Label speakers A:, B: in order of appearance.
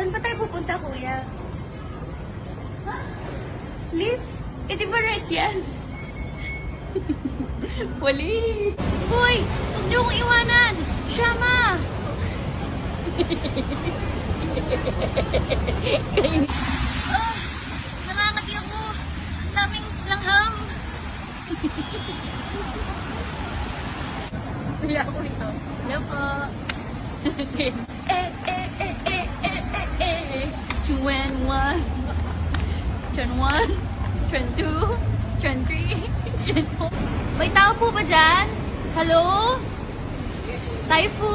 A: Saan pa tayo pupunta, kuya? Ha? Lift? Eh, di ba right yan? Wali! Uy! Huwag niyo kong iwanan! Shama! Ah, oh, nakakati ako! Ang daming langham! Wala ko ikaw. Hello po. eh, Chuen one. Chuen one. Chuen two. Chuen three. Chuen four. May tao po ba dyan? Hello? Taifu.